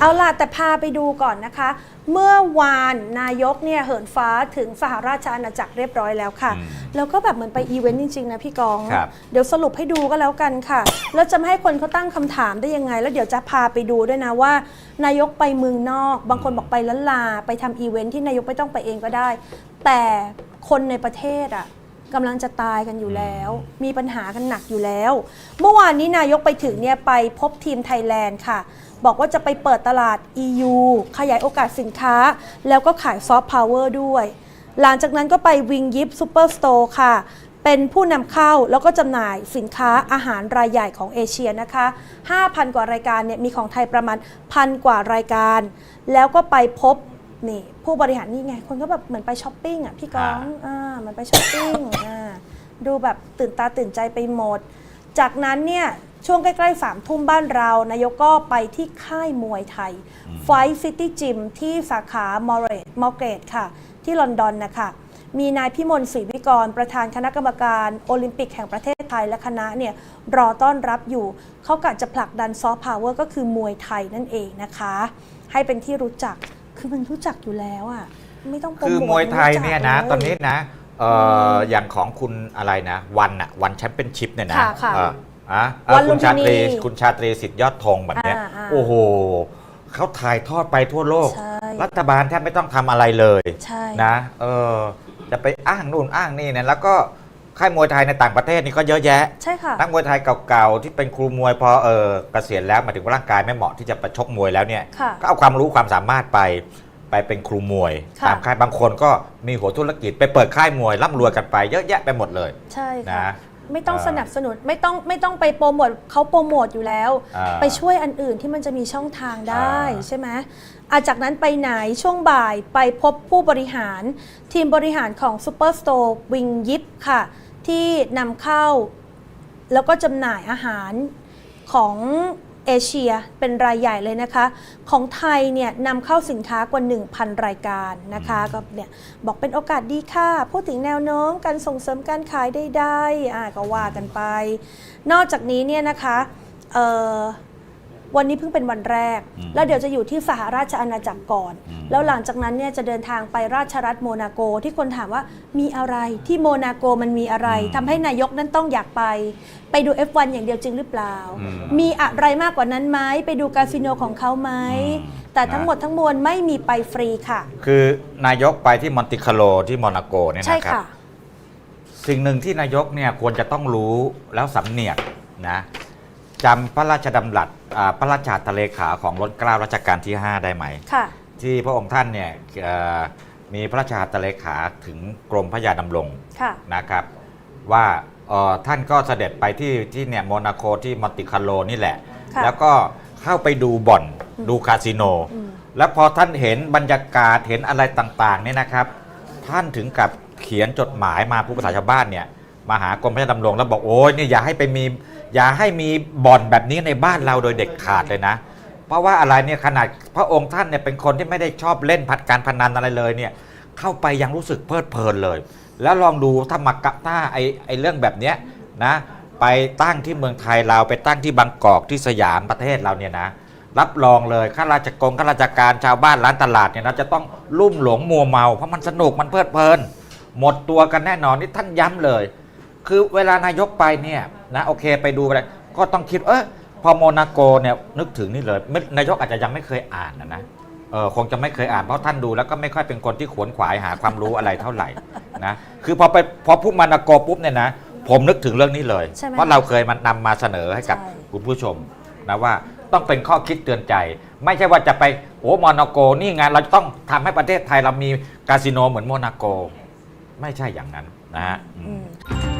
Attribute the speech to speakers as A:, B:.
A: เอาล่ะ แต่พาไปดูก่อนนะคะ เมื่อวานนายกเนี่ยเหินฟ้าถึงสหราชอาณาจักรเรียบร้อยแล้วค่ะ
B: อืม
A: แล้วก็แบบเหมือนไปอีเวนต์จริง ๆ นะพี่กอง
B: ครับ
A: เดี๋ยวสรุปให้ดูก็แล้วกันค่ะ แล้วจะไม่ให้คนเขาตั้งคำถามได้ยังไง แล้วเดี๋ยวจะพาไปดูด้วยนะว่า นายกไปเมืองนอก บางคนบอกไปล้านลา ไปทำอีเวนต์ที่นายกไม่ต้องไปเองก็ได้ แต่คนในประเทศอะ กำลังจะตายกันอยู่แล้ว มีปัญหากันหนักอยู่แล้ว เมื่อวานนี้นายกไปถึงเนี่ยไปพบทีมไทยแลนด์ค่ะ บอกว่าจะไปเปิดตลาด EU ขยายโอกาสสินค้า แล้วก็ขายซอฟต์พาวเวอร์ด้วย หลังจากนั้นก็ไปวิงยิปซูเปอร์สโตร์ค่ะ เป็นผู้นำเข้าแล้วก็จำหน่ายสินค้าอาหารรายใหญ่ของเอเชียนะคะ 5,000 กว่ารายการเนี่ยมีของไทยประมาณพันกว่ารายการ แล้วก็ไปพบ นี่ผู้บริหารนี่ไง คนก็แบบเหมือนไปช้อปปิ้งอะพี่ก้องอ่าเหมันไปช้อปปิ้งอ่าดูแบบตื่นตาตื่นใจไปหมด จากนั้นเนี่ยช่วงใกล้ๆสามทุ่มบ้านเรา นายกก็ไปที่ค่ายมวยไทยไฟซิตี้จิมที่สาขามอร์เรตมอร์เกรดค่ะ ที่ลอนดอนนะคะมีนายพิมลศรีวิกร ประธานคณะกรรมการโอลิมปิกแห่งประเทศไทยและคณะเนี่ยรอต้อนรับอยู่ เขากะจะผลักดันซอฟต์พาวเวอร์ก็คือมวยไทยนั่นเองนะคะ ให้เป็นที่รู้จัก คือมันรู้จักอยู่แล้วอะไม่ต้องโปร
B: คือ
A: โมท
B: มวยไทยเนี่ยนะ
A: รู้จัก
B: ตอนนี้
A: เลย
B: นะเอ่ออย่างของคุณอะไรนะ วันอะวันแชมเปี้ยนชิพเนี่ยนะ
A: ค่ะค่ะ
B: เอ่ออะเอ่อ
A: วัน
B: คุณชาตรี
A: ลุมพินี
B: คุณชาตรีสิทธิ์ยอดธงแบบเนี้ย
A: อ่าอ่า
B: โอ้โหเขาถ่ายทอดไปทั่วโลก
A: ใช่
B: รัฐบาลแทบไม่ต้องทำอะไรเลย
A: ใช่
B: นะเออจะไปอ้างนู่นอ้างนี่เนี่ยแล้วก็ ค่ายมวยไทยในต่างประเทศนี่ก็เยอะแยะ
A: ใช่ค่ะ
B: นักมวยไทยเก่าๆที่เป็นครูมวยพอเออเกษียณแล้วหมายถึงว่าร่างกายไม่เหมาะที่จะไปชกมวยแล้วเนี่ย
A: ค่ะ
B: ก็เอาความรู้ความสามารถไปไปเป็นครูมวย
A: ค่ะ
B: ตามค่ายบางคนก็มีหัวธุรกิจไปเปิดค่ายมวยร่ำรวยกันไปเยอะแยะไปหมดเลย
A: ใช่ค่ะ
B: นะ
A: ไม่ต้อง
B: เอ่อ
A: สนับสนุนไม่ต้องไม่ต้องไปโปรโมทเขาโปรโมทอยู่แล้ว
B: อ่า
A: ไปช่วยอันอื่นที่มันจะมีช่องทางได้
B: อ่า
A: ใช่ไหมอาจากนั้นไปไหนช่วงบ่ายไปพบผู้บริหาร ทีมบริหารของ Superstore วิงยิปค่ะ ที่นำเข้า แล้วก็จำหน่ายอาหารของเอเชียเป็นรายใหญ่เลยนะคะ ของไทยเนี่ยนำเข้าสินค้ากว่า 1,000 รายการนะคะก็เนี่ยบอกเป็นโอกาสดีค่ะ พูดถึงแนวโน้มการส่งเสริมการขายได้ได้อ่าก็ว่ากันไป นอกจากนี้เนี่ยนะคะเอ่อ วันนี้เพิ่งเป็นวันแรก
B: อืม
A: แล้วเดี๋ยวจะอยู่ที่สหราชอาณาจักรก่อน
B: อืม
A: แล้วหลังจากนั้นเนี่ยจะเดินทางไปราชรัฐโมนาโกที่คนถามว่ามีอะไรที่โมนาโกมันมีอะไรทำให้นายกนั้นต้องอยากไป ไปดู F1 อย่างเดียวจริงหรือเปล่า
B: อืม
A: มีอะไรมากกว่านั้นไหมไปดูคาสิโนของเขาไหม
B: อืม
A: แต่ทั้งหมดทั้งมวลไม่มีไปฟรีค่ะ
B: คือนายกไปที่มอนติคาโลที่โมนาโกเนี่ย
A: ใช่
B: นะครับ
A: ค่ะ
B: สิ่งหนึ่งที่นายกเนี่ยควรจะต้องรู้แล้วสำเนียกนะ จำพระราชดำรัสอ่าพระราชาทะเลขาของรัชเกล้ารัชกาลที่ 5 ได้ไหม
A: ค่ะ
B: ที่พระองค์ท่านเนี่ยเอ่อมีพระราชาทะเลขาถึงกรมพระยาดำรง
A: ค่ะ
B: นะครับ ว่าเอ่อท่านก็เสด็จไปที่ที่เนี่ยโมนาโกที่มอนติคาโลนี่แหละ
A: ค่ะ
B: แล้วก็เข้าไปดูบ่อนดูคาสิโน
A: อืม
B: แล้วพอท่านเห็นบรรยากาศเห็นอะไรต่างๆเนี่ยนะครับ ท่านถึงกับเขียนจดหมายมาผู้ภาษาชาวบ้านเนี่ยมาหากรมพระยาดำรงแล้วบอกโอ้ยเนี่ยอย่าให้ไปมี อย่าให้มีบ่อนแบบนี้ในบ้านเราโดยเด็ดขาดเลยนะ เพราะว่าอะไรเนี่ยขนาดพระองค์ท่านเนี่ยเป็นคนที่ไม่ได้ชอบเล่นพัดการพนันอะไรเลยเนี่ยเข้าไปยังรู้สึกเพลิดเพลินเลย แล้วลองดูถ้ามากะถ้าไอไอเรื่องแบบเนี้ยนะไปตั้งที่เมืองไทยเราไปตั้งที่บางกอกที่สยามประเทศเราเนี่ยนะรับรองเลยข้าราชกรข้าราชการชาวบ้านร้านตลาดเนี่ยนะจะต้องลุ่มหลงมัวเมา เพราะมันสนุกมันเพลิดเพลิน หมดตัวกันแน่นอนนี่ท่านย้ำเลย คือเวลานายกไปเนี่ย นะโอเคไปดูอะไรก็ต้องคิดเออพอโมนาโกเนี่ยนึกถึงนี่เลยไม่นายกอาจจะยังไม่เคยอ่านนะนะเออคงจะไม่เคยอ่านเพราะท่านดูแล้วก็ไม่ค่อยเป็นคนที่ขวนขวายหาความรู้อะไรเท่าไหร่นะคือพอไปพอพูดมานาโกปุ๊บเนี่ยนะผมนึกถึงเรื่องนี้เลย
A: ใช่ไหม
B: เพราะเราเคยมันนำมาเสนอให้กับ
A: ใช่
B: คุณผู้ชมนะว่าต้องเป็นข้อคิดเตือนใจ ไม่ใช่ว่าจะไปโอ้โมนาโกนี่ไงเราจะต้องทำให้ประเทศไทยเรามีคาสิโนเหมือนโมนาโก ไม่ใช่อย่างนั้นนะฮะอื
A: อื
B: ม
A: ม